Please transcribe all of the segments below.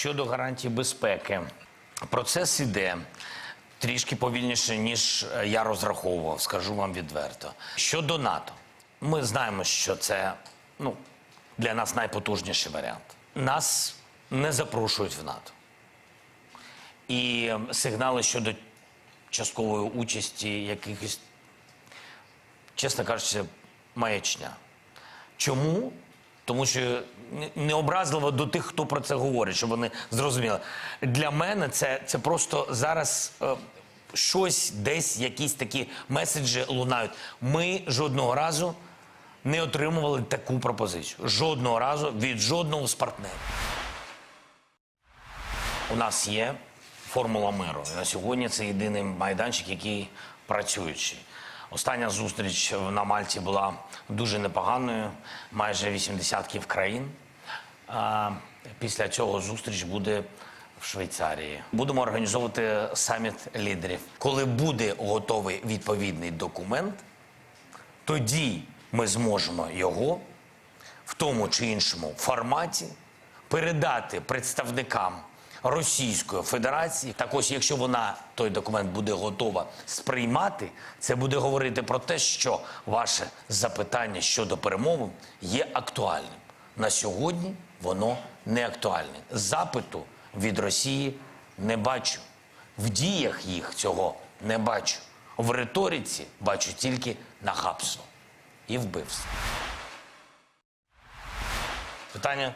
щодо гарантій безпеки, процес іде трішки повільніше, ніж е, я розраховував, скажу вам відверто. Щодо НАТО, ми знаємо, що це ну, для нас найпотужніший варіант. Нас не запрошують в НАТО. І сигнали щодо часткової участі якихось, чесно кажучи, маячня. Чому? Тому що не- образливо до тих, хто про це говорить, щоб вони зрозуміли. Для мене це, це просто зараз е, щось, десь якісь такі меседжі лунають. Ми жодного разу не отримували таку пропозицію. Жодного разу від жодного з партнерів. У нас є формула миру. На сьогодні це єдиний майданчик, який працюючий. Остання зустріч на Мальті була дуже непоганою, майже 80 країн. Після цього зустріч буде в Швейцарії. Будемо організовувати саміт лідерів. Коли буде готовий відповідний документ, тоді ми зможемо його в тому чи іншому форматі передати представникам Російської Федерації. Так ось, якщо вона той документ буде готова сприймати, це буде говорити про те, що ваше запитання щодо перемовин є актуальним. На сьогодні воно не актуальне. Запиту від Росії не бачу. В діях їх цього не бачу. В риториці бачу тільки нахабство і вбивство. Питання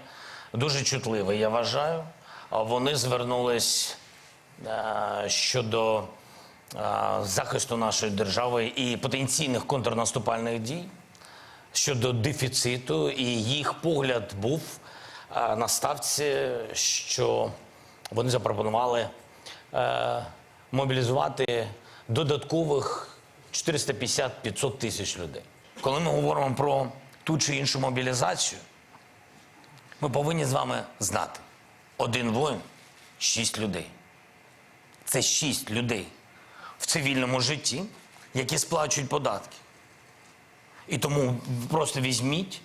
дуже чутливе, я вважаю. Вони звернулись е, щодо е, захисту нашої держави і потенційних контрнаступальних дій, щодо дефіциту, і їх погляд був е, на ставці, що вони запропонували мобілізувати додаткових 450-500 тисяч людей. Коли ми говоримо про ту чи іншу мобілізацію, ми повинні з вами знати: один воїн шість людей. Це шість людей в цивільному житті, які сплачують податки. І тому просто візьміть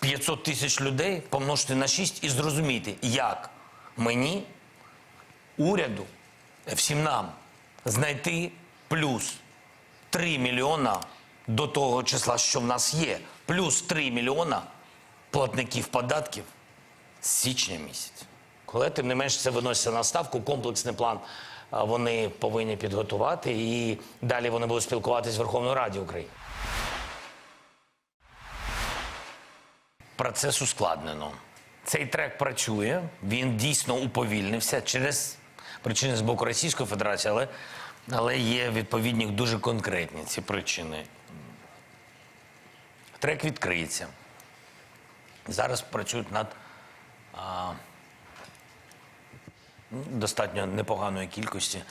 500 тисяч людей, помножте на 6 і зрозумійте, як мені, уряду, всім нам знайти плюс 3 мільйона до того числа, що в нас є, плюс 3 мільйона платників податків з січня місяця. Коли тим не менш це виноситься на ставку, комплексний план вони повинні підготувати, і далі вони будуть спілкуватися з Верховною Раді України. Процес ускладнено. Цей трек працює, він дійсно уповільнився через причини з боку Російської Федерації, але, але є відповідні дуже конкретні ці причини. Трек відкриється. Зараз працюють над а, достатньо непоганої кількості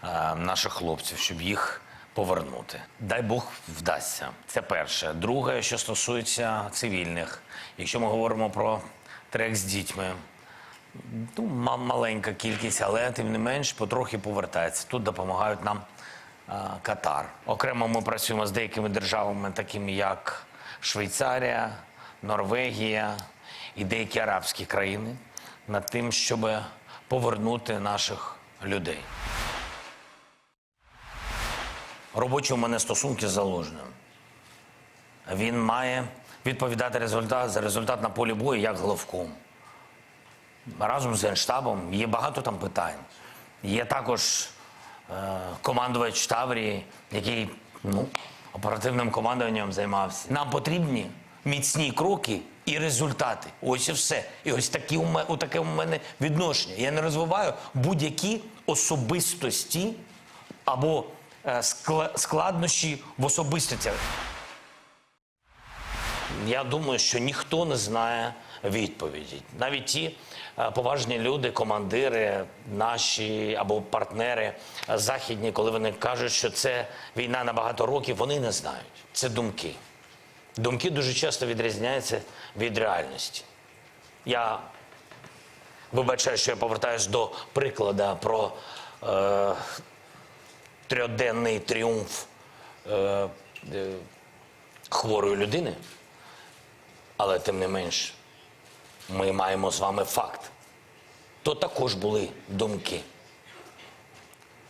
а, наших хлопців, щоб їх повернути. Дай Бог вдасться. Це перше. Друге, що стосується цивільних, якщо ми говоримо про трек з дітьми. Ну, маленька кількість, але тим не менш потрохи повертається. Тут допомагають нам а, Катар. Окремо ми працюємо з деякими державами, такими як Швейцарія, Норвегія і деякі арабські країни, над тим, щоб повернути наших людей. Робочі у мене стосунки з заложним. Він має відповідати результат за результат на полі бою як головком разом з Генштабом є багато там питань. Є також е, командувач Таврії, який ну, оперативним командуванням займався. Нам потрібні міцні кроки і результати. Ось і все. І ось такі у мене, таке у мене відношення. Я не розвиваю будь-які особистості або е, скла- складнощі в особистостях. Я думаю, що ніхто не знає відповіді. Навіть ті е, поважні люди, командири, наші або партнери е, західні, коли вони кажуть, що це війна на багато років, вони не знають. Це думки. Думки дуже часто відрізняються від реальності. Я вибачаю, що я повертаюся до прикладу про е, трьохденний тріумф е, е, хворої людини. Але тим не менш, ми маємо з вами факт. то також були думки.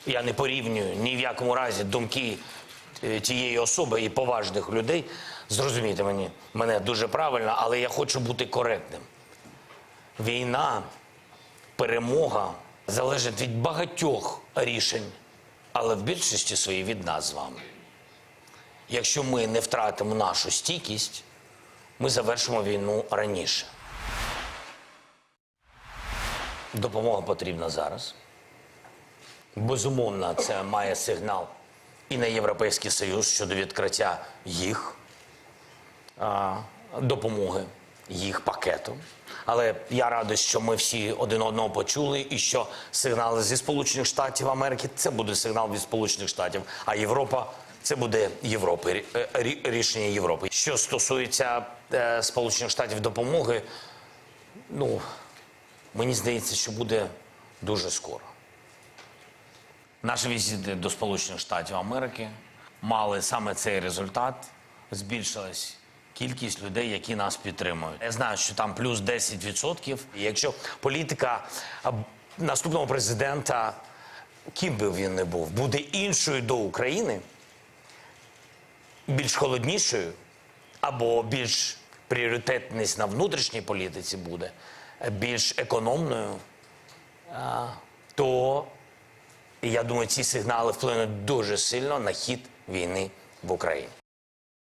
Я не порівнюю ні в якому разі думки е, тієї особи і поважних людей. Зрозумійте мені, мене дуже правильно, але я хочу бути коректним. Війна, перемога залежить від багатьох рішень, але в більшості своїй від нас з вами. Якщо ми не втратимо нашу стійкість, ми завершимо війну раніше. Допомога потрібна зараз. Безумовно, це має сигнал і на Європейський Союз щодо відкриття їх допомоги, їх пакету. Але я радий, що ми всі один одного почули, і що сигнали зі Сполучених Штатів Америки це буде сигнал від Сполучених Штатів, а Європа це буде Європи, е, рі- рішення Європи. Що стосується е, Сполучених Штатів допомоги, ну мені здається, що буде дуже скоро. Наші візити до Сполучених Штатів Америки мали саме цей результат. Збільшилась кількість людей, які нас підтримують. Я знаю, що там плюс 10%. І Якщо політика наступного президента, ким би він не був, буде іншою до України, більш холоднішою, або більш пріоритетність на внутрішній політиці буде, е, більш економною, то я думаю, ці сигнали вплинуть дуже сильно на хід війни в Україні.